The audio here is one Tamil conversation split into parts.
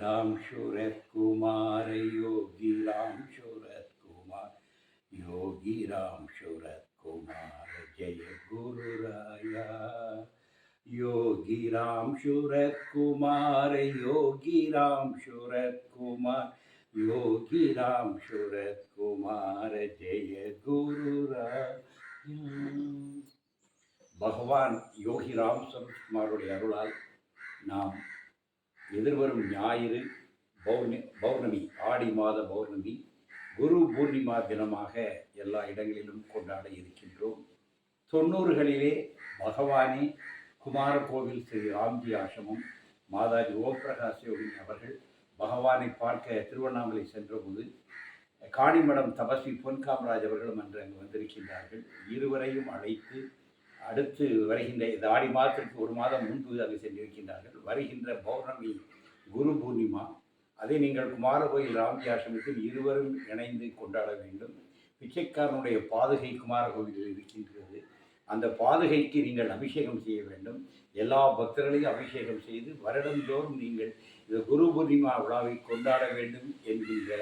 ராம் சூரத் குமார் யோகி ராம் சூரத் குமார் யோகி ராம் சூரத் குமார் ஜெய குரு ராயா யோகி ராம் சூரத் குமார் யோகி ராம் சூரத் குமார் யோகி ராம் சூரத் குமார் ஜெய குரு ராயா பகவான் யோகி ராம் சரத்குமாருடைய அருளால் நாம் எதிர்வரும் ஞாயிறு பௌர்ணி பௌர்ணமி ஆடி மாத பௌர்ணமி குரு பூர்ணிமா தினமாக எல்லா இடங்களிலும் கொண்டாட இருக்கின்றோம். தொண்ணூறுகளிலே பகவானே குமாரகோவில் ஸ்ரீ ராம்ஜி ஆசிரமம் மாதாஜி ஓம் பிரகாஷ் யோகினி அவர்கள் பகவானை பார்க்க திருவண்ணாமலை சென்றபோது காணிமடம் தபஸ்வி பொன் காமராஜ் அவர்களும் அன்று அங்கு வந்திருக்கின்றார்கள். இருவரையும் அழைத்து அடுத்து வருகின்ற இந்த ஆடி மாதத்திற்கு ஒரு மாதம் முன்பு அங்கு சென்றிருக்கின்றார்கள். வருகின்ற பௌர்ணமி குரு பூர்ணிமா அதை நீங்கள் குமார கோயில் ராமஜி ஆசிரமத்தில் இருவரும் இணைந்து கொண்டாட வேண்டும். பிச்சைக்காரனுடைய பாதுகை குமார கோவிலில் இருக்கின்றது. அந்த பாதுகைக்கு நீங்கள் அபிஷேகம் செய்ய வேண்டும். எல்லா பக்தர்களையும் அபிஷேகம் செய்து வருடந்தோறும் நீங்கள் இந்த குரு பூர்ணிமா விழாவை கொண்டாட வேண்டும் என்கின்ற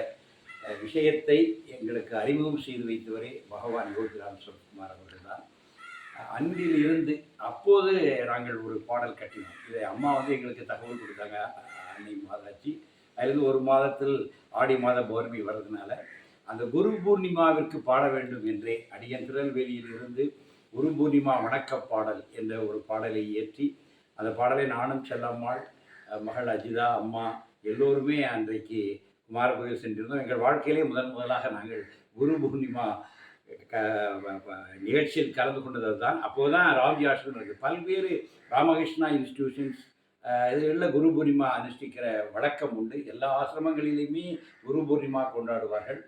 விஷயத்தை எங்களுக்கு அறிமுகம் செய்து வைத்தவரே பகவான் யோகிராம் சுரத்குமார் அவர்கள்தான் அன்பில் இருந்து அப்போது நாங்கள் ஒரு பாடல் கட்டினோம். இதை அம்மா வந்து எங்களுக்கு தகவல் கொடுத்தாங்க. அன்னை மாதாச்சி அதிலிருந்து ஒரு மாதத்தில் ஆடி மாத பௌர்ணமி வர்றதுனால அந்த குரு பூர்ணிமாவிற்கு பாட வேண்டும் என்றே அடியன் திருநெல்வேலியில் இருந்து குரு பூர்ணிமா வணக்க பாடல் என்ற ஒரு பாடலை இயற்றி அந்த பாடலை நானும் செல்லம்மாள் மகள் அஜிதா அம்மா எல்லோருமே அன்றைக்கு குமாரகோயில் சென்றிருந்தோம். எங்கள் வாழ்க்கையிலே முதன் முதலாக நாங்கள் குரு பூர்ணிமா நிகழ்ச்சியில் கலந்து கொண்டது தான். அப்போது தான் ராம்ஜி ஆசிரமம் இருக்குது பல்வேறு ராமகிருஷ்ணா இன்ஸ்டிடியூஷன்ஸ் இதில் குரு பூர்ணிமா அனுஷ்டிக்கிற வழக்கம் உண்டு. எல்லா ஆசிரமங்களிலுமே குரு பூர்ணிமா கொண்டாடுவார்கள்.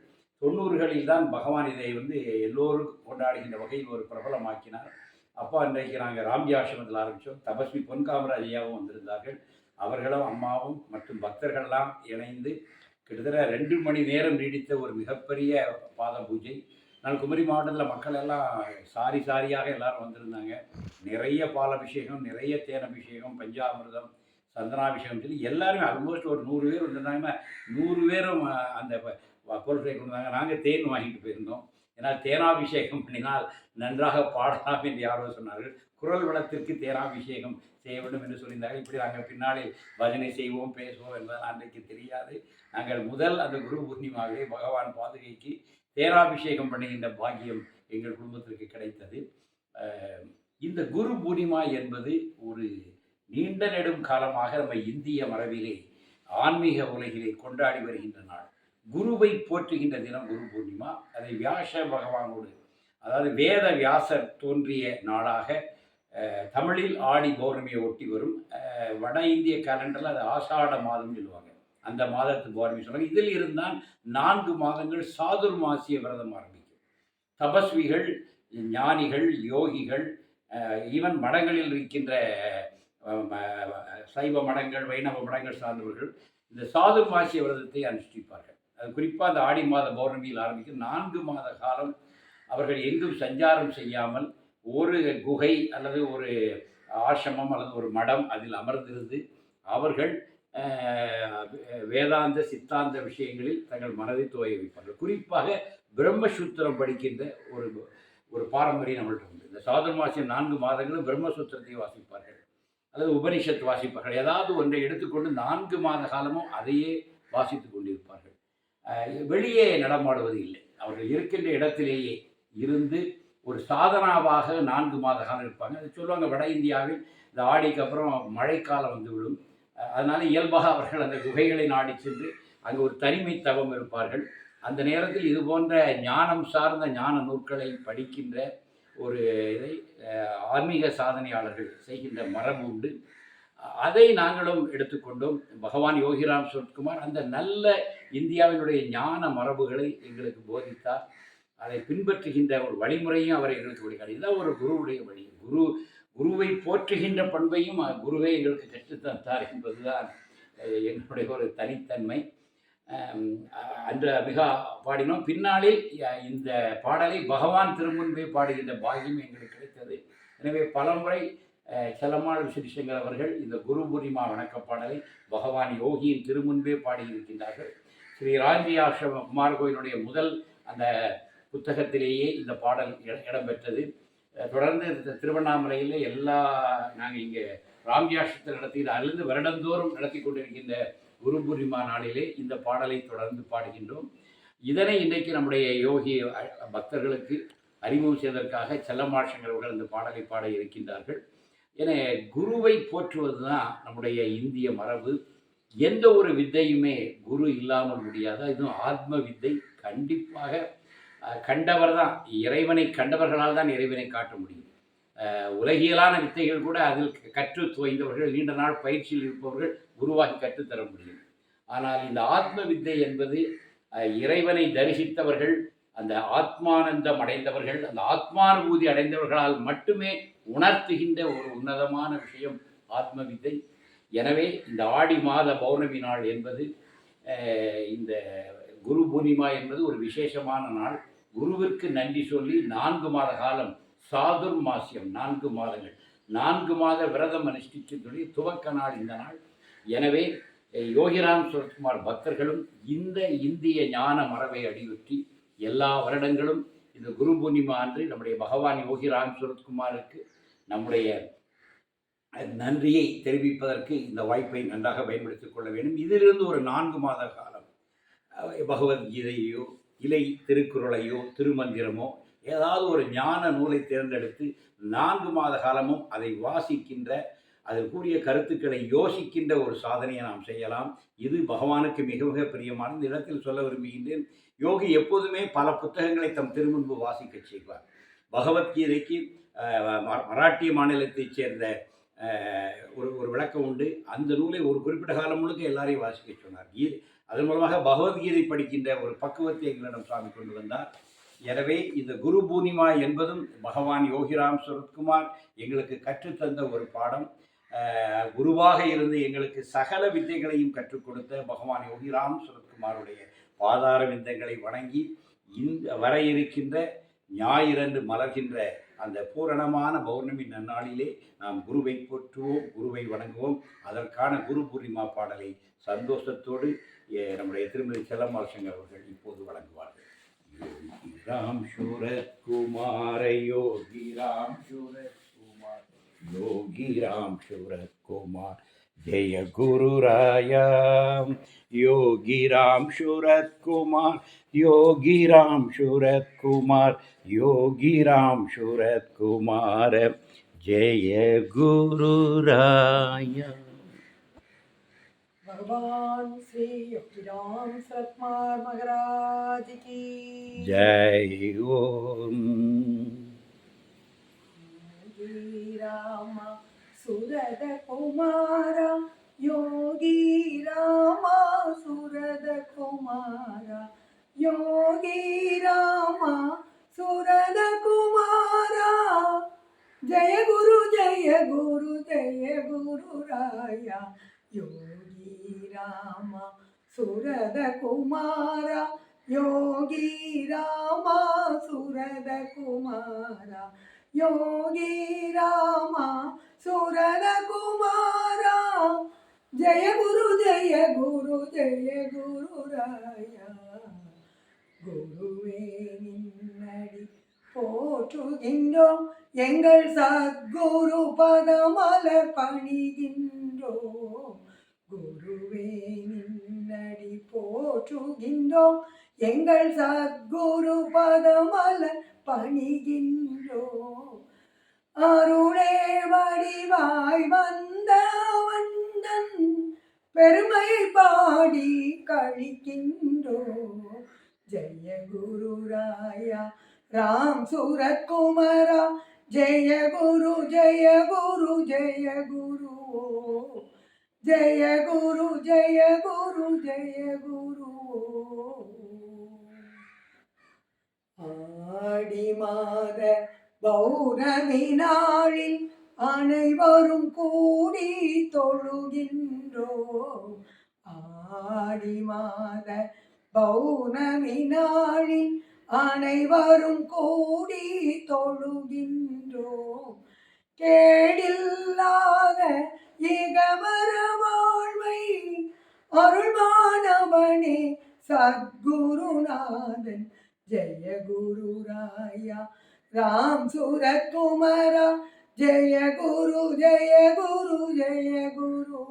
தொண்ணூறுகளில் தான் பகவான் இதை வந்து எல்லோரும் கொண்டாடுகின்ற வகையில் ஒரு பிரபலமாக்கினார். அப்பா அன்றைக்கு நாங்கள் ராம்ஜி ஆசிரமத்தில் ஆரம்பித்தோம் தபஸ்வி பொன் காமராஜ் ஐயாவும் வந்திருந்தார்கள். அவர்களும் அம்மாவும் மற்றும் பக்தர்கள்லாம் இணைந்து கிட்டத்தட்ட ரெண்டு மணி நேரம் நீடித்த ஒரு மிகப்பெரிய பாத பூஜை நான் குமரி மாவட்டத்தில் மக்கள் எல்லாம் சாரி சாரியாக எல்லாரும் வந்திருந்தாங்க. நிறைய பாலபிஷேகம் நிறைய தேனபிஷேகம் பஞ்சாமிர்தம் சந்தனாபிஷேகம் சொல்லி எல்லாருமே ஆல்மோஸ்ட் ஒரு நூறு பேர் வந்திருந்தாங்கன்னா நூறு பேரும் அந்த பொருட்களை கொண்டு வந்தாங்க நாங்கள் தேன் வாங்கிட்டு போயிருந்தோம். ஏன்னா தேனாபிஷேகம் பண்ணினால் நன்றாக பாடலாம் என்று யாரோ சொன்னார்கள். குரல் வளத்திற்கு தேனாபிஷேகம் செய்ய வேண்டும் என்று சொல்லியிருந்தார்கள். இப்படி நாங்கள் பின்னாளில் பஜனை செய்வோம் பேசுவோம் என்பது அன்றைக்கு தெரியாது. நாங்கள் முதல் அந்த குரு பூர்ணிமாவே பகவான் பாதுகைக்கு தேராபிஷேகம் பண்ணுகின்ற பாக்கியம் எங்கள் குடும்பத்திற்கு கிடைத்தது. இந்த குரு பூர்ணிமா என்பது ஒரு நீண்ட நெடும் காலமாக நம்ம இந்திய மரபிலே ஆன்மீக உலகிலே கொண்டாடி வருகின்ற நாள். குருவை போற்றுகின்ற தினம் குரு பூர்ணிமா. அதை வியாச பகவானோடு அதாவது வேத வியாசர் தோன்றிய நாளாக தமிழில் ஆடி பௌர்ணமியை ஒட்டி வரும். வட இந்திய கேலண்டரில் அது ஆஷாட மாதம் சொல்லுவாங்க. அந்த மாதத்துக்கு பௌர்ணமி சொல்லுவாங்க இதில் இருந்தால் நான்கு மாதங்கள் சாதுர் மாசிய விரதம் ஆரம்பிக்கும். தபஸ்விகள் ஞானிகள் யோகிகள் ஈவன் மடங்களில் இருக்கின்ற சைவ மடங்கள் வைணவ மடங்கள் சார்ந்தவர்கள் இந்த சாதுர் மாசிய விரதத்தை அனுஷ்டிப்பார்கள். அது குறிப்பாக அந்த ஆடி மாத பௌர்ணமியில் ஆரம்பிக்கும். நான்கு மாத காலம் அவர்கள் எங்கும் சஞ்சாரம் செய்யாமல் ஒரு குகை அல்லது ஒரு ஆசிரமம் அல்லது ஒரு மடம் அதில் அமர்ந்திருந்து அவர்கள் வேதாந்த சித்தாந்த விஷயங்களில் தங்கள் மனதை துவைய வைப்பார்கள். குறிப்பாக பிரம்மசூத்திரம் படிக்கின்ற ஒரு ஒரு பாரம்பரியம் நம்மள்கிட்ட உண்டு. இந்த சாதுர்மாசியம் நான்கு மாதங்களும் பிரம்மசூத்திரத்தை வாசிப்பார்கள். அல்லது உபனிஷத் வாசிப்பார்கள். ஏதாவது ஒன்றை எடுத்துக்கொண்டு நான்கு மாத காலமும் அதையே வாசித்து கொண்டிருப்பார்கள். வெளியே நடமாடுவது இல்லை. அவர்கள் இருக்கின்ற இடத்திலேயே இருந்து ஒரு சாதனாவாக நான்கு மாத காலம் இருப்பாங்க. அது சொல்லுவாங்க வட இந்தியாவில் இந்த ஆடிக்கு அப்புறம் மழைக்காலம் வந்துவிடும் அதனால் இயல்பாக அவர்கள் அந்த குகைகளை நாடி சென்று அங்கு ஒரு தனிமை தவம் இருப்பார்கள். அந்த நேரத்தில் இது போன்ற ஞானம் சார்ந்த ஞான நூல்களை படிக்கின்ற ஒரு இதை ஆன்மீக சாதனையாளர்கள் செய்கின்ற மரபு உண்டு. அதை நாங்களும் எடுத்துக்கொண்டோம். பகவான் யோகிராம் சுரத்குமார் அந்த நல்ல இந்தியாவினுடைய ஞான மரபுகளை எங்களுக்கு போதித்தார். அதை பின்பற்றுகின்ற ஒரு வழிமுறையும் அவர் எங்களுக்கு வழிகாட்டி இதுதான் ஒரு குருவுடைய வழி. குரு குருவை போற்றுகின்ற பண்பையும் குருவே எங்களுக்கு கற்றுத்தந்தார் என்பதுதான் எங்களுடைய ஒரு தனித்தன்மை. அன்று மிக பாடினோம். பின்னாளில் இந்த பாடலை பகவான் திருமுன்பே பாடுகின்ற பாகியம் எங்களுக்கு கிடைத்தது. எனவே பலமுறை அஹ், சிறிசங்கர் அவர்கள் இந்த குரு பூர்ணிமா வணக்கப்பாடலை பகவான் யோகியின் திருமுன்பே பாடியிருக்கின்றார்கள். ஸ்ரீ ராஜி ஆசிரம குமார் கோயிலுடைய முதல் அந்த புத்தகத்திலேயே இந்த பாடல் இடம்பெற்றது. தொடர்ந்து இந்த திருவண்ணாமலையில் எல்லா நாங்கள் இங்கே ராம்யாஷத்தில் நடத்தி அல்லது வருடந்தோறும் நடத்தி கொண்டிருக்கின்ற குரு பூர்ணிமா நாளிலே இந்த பாடலை தொடர்ந்து பாடுகின்றோம். இதனை இன்றைக்கு நம்முடைய யோகி பக்தர்களுக்கு அறிமுகம் செய்வதற்காக செல்லமாஷங்கள் அவர்கள் இந்த பாடலை பாட இருக்கின்றார்கள். என குருவை போற்றுவது தான் நம்முடைய இந்திய மரபு. எந்த ஒரு வித்தையுமே குரு இல்லாமல் முடியாது? இதுவும் ஆத்ம வித்தை. கண்டிப்பாக கண்டவர் தான் இறைவனை கண்டவர்களால் தான் இறைவனை காட்ட முடியும். உலகியலான வித்தைகள் கூட அதில் கற்று துவைந்தவர்கள் நீண்ட நாள் பயிற்சியில் இருப்பவர்கள் குருவாகி கற்றுத்தர முடியும். ஆனால் இந்த ஆத்ம வித்தை என்பது இறைவனை தரிசித்தவர்கள் அந்த ஆத்மானந்தம் அடைந்தவர்கள் அந்த ஆத்மானுபூதி அடைந்தவர்களால் மட்டுமே உணர்த்துகின்ற ஒரு உன்னதமான விஷயம் ஆத்ம வித்தை. எனவே இந்த ஆடி மாத பௌர்ணமி நாள் என்பது இந்த குரு பூர்ணிமா என்பது ஒரு விசேஷமான நாள். குருவிற்கு நன்றி சொல்லி நான்கு மாத காலம் சாதுர் மாசியம் நான்கு மாதங்கள். நான்கு மாத விரதம் அனுஷ்டித்து சொல்லி துவக்க நாள் இந்த நாள். எனவே யோகிராம் சுரத்குமார் பக்தர்களும் இந்த இந்திய ஞான மரபை அடியுற்றி எல்லா வருடங்களும் இந்த குரு பூர்ணிமா அன்று நம்முடைய பகவான் யோகிராம் சுரத்குமாருக்கு நம்முடைய நன்றியை தெரிவிப்பதற்கு இந்த வாய்ப்பை நன்றாக பயன்படுத்திக் கொள்ள வேண்டும். இதிலிருந்து ஒரு நான்கு மாத காலம் பகவத்கீதையோ இலை திருக்குறளையோ திருமந்திரமோ ஏதாவது ஒரு ஞான நூலை தேர்ந்தெடுத்து நான்கு மாத காலமும் அதை வாசிக்கின்ற அதில் கூடிய கருத்துக்களை யோசிக்கின்ற ஒரு சாதனையை நாம் செய்யலாம். இது பகவானுக்கு மிக மிக பிரியமான இந்த இடத்தில் சொல்ல விரும்புகின்றேன். யோகி எப்போதுமே பல புத்தகங்களை தம் திருமுன்பு வாசிக்க செய்வார். பகவத்கீதைக்கு ம- மராட்டிய மாநிலத்தைச் சேர்ந்த ஒரு ஒரு விளக்கம் உண்டு. அந்த நூலை ஒரு குறிப்பிட்ட காலம் முழுக்க எல்லாரையும் வாசிக்க சொன்னார். அதன் மூலமாக பகவத்கீதை படிக்கின்ற ஒரு பக்குவத்தை எங்களிடம் சுவாமி கொண்டு வந்தார். எனவே இந்த குரு பூர்ணிமா என்பதும் பகவான் யோகிராம் சுரத்குமார் எங்களுக்கு கற்றுத்தந்த ஒரு பாடம். குருவாக இருந்து எங்களுக்கு சகல வித்தைகளையும் கற்றுக் கொடுத்த பகவான் யோகிராம் சுரத்குமாருடைய பாதார விந்தங்களை வணங்கி இந்த வர இருக்கின்ற ஞாயிறன்று மலர்கின்ற அந்த பூரணமான பௌர்ணமி நன்னாளிலே நாம் குருவை போற்றுவோம் குருவை வணங்குவோம். அதற்கான குரு பூர்ணிமா பாடலை சந்தோஷத்தோடு நம்முடைய திருமதி செல்லம்மாள் சங்கர் அவர்கள் இப்போது வழங்குவார்கள். ராம் சூரத் குமார யோகி ராம் சூரத் குமார் யோகி ராம் சூரத் குமார் జయ గురురాయ యోగి రామ్ శూరత్ కుమార్ యోగి రామ్ శూరత్ కుమార్ యోగి రామ్ శూరత్ కుమార్ జయ గురురాయ भगवान श्री योगिराम सतमार महाराज की जय ओम राम സുരത കുമാര യോഗി രാമ സുരദ കുമാര. യോഗി രാമ സുരദ കുമാര. ജയ ഗുരു ജയ ഗുരു ജയ ഗുരു രായ. യോഗി രാമ സുരദ കുമാര. യോഗി രാമ സുരദ കുമാര. யோகி ராமா சுரகுமாரா ஜெய குரு ஜெய குரு ஜெய குரு ராயா. குருவே நின்னடி போற்றுகின்றோம். எங்கள் சத்குரு பதமலர் பணிகின்றோம். குருவே நின்னடி போற்றுகின்றோம். எங்கள் சத்குரு பதமலர் பணிகின்றோ. அருளே வடிவாய் வந்த வந்தன் பெருமை பாடி கழிக்கின்றோ. ஜெய குரு ராயா ராம் சூரத் குமரா ஜெய குரு ஜெய குரு ஜெய குரு ஜெய குரு ஜெய குரு ஜெய குரு ஆடி மாத பௌர்ணமி நாளில் அனைவரும் கூடி தொழுகின்றோம். ஆடி மாத பௌர்ணமி நாளில் அனைவரும் கூடி தொழுகின்றோம். கேடில்லாத இகமர வாழ்வை அருள்மானவனே சத்குருநாதன் ஜெய குரு ராயா ராம் சூரகுமரா ஜெய குரு ஜெய குரு ஜெய குரு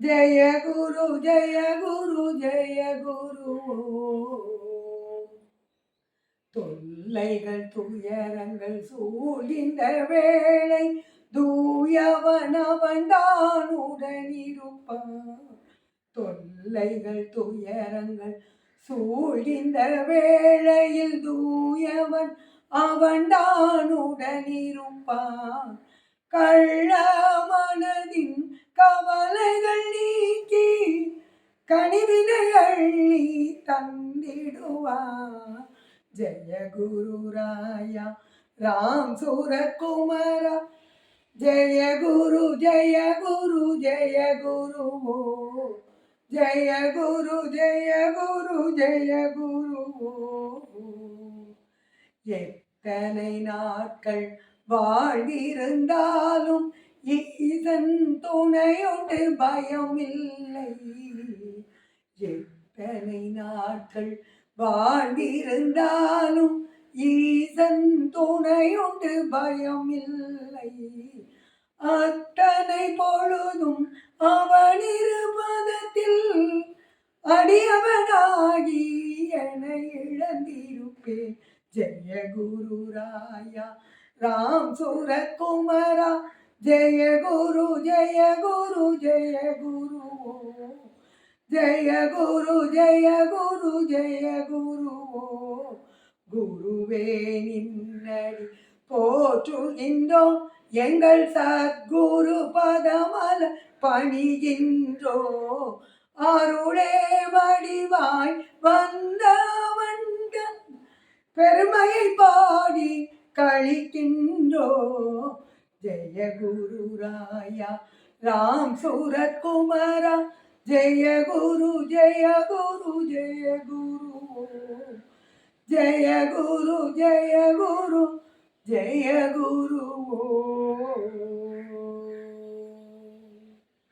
ஜெய குரு ஜெய குரு ஜெய குரு தொல்லைகள் துயரங்கள் சூழ்ந்த வேளை தூயவனவன்தான் உடனிருப்பான். தொல்லைகள் துயரங்கள் சூழ்ந்த வேளையில் தூயவன் அவன்தான் உடனிருப்பான். கள்ள மனதின் கவலைகள் நீக்கி கனிவினைகள் நீ தந்திடுவான். ஜெய குரு ராயா ராம் சூரகுமரா ஜெய குரு ஜெய குரு ஜெய குருவோ ஜெய குரு ஜெய குரு ஜெய குரு. எத்தனை நாட்கள் வாழ்ந்திருந்தாலும் ஈசன் துணையோடு பயம் இல்லை எத்தனை நாட்கள் வாழ்ந்திருந்தாலும் ஈசன் துணையுண்டு பயம் இல்லை அத்தனை பொழுதும் அவனிருபதத்தில் அடியவனாகி என இழந்திருப்பேன் ஜெய குரு ராயா ராம் சூரகுமரா ஜெய குரு ஜெய குரு ஜெய குரு. ஜெய குரு ஜெய குரு ஜெய குரு. குருவே நின்னடி போற்றுகின்றோம் எங்கள் சத்குரு பதமல பணிகின்றோ அருளே வடிவாய் வந்தவன்கள் பெருமையை பாடி கழிக்கின்றோ ஜெய குரு ராயா ராம் சூரத் குமரா ஜெய குரு ஜெய குரு ஜெய குரு ஜெய குரு ஜெய குரு ஜெய குரு ஓ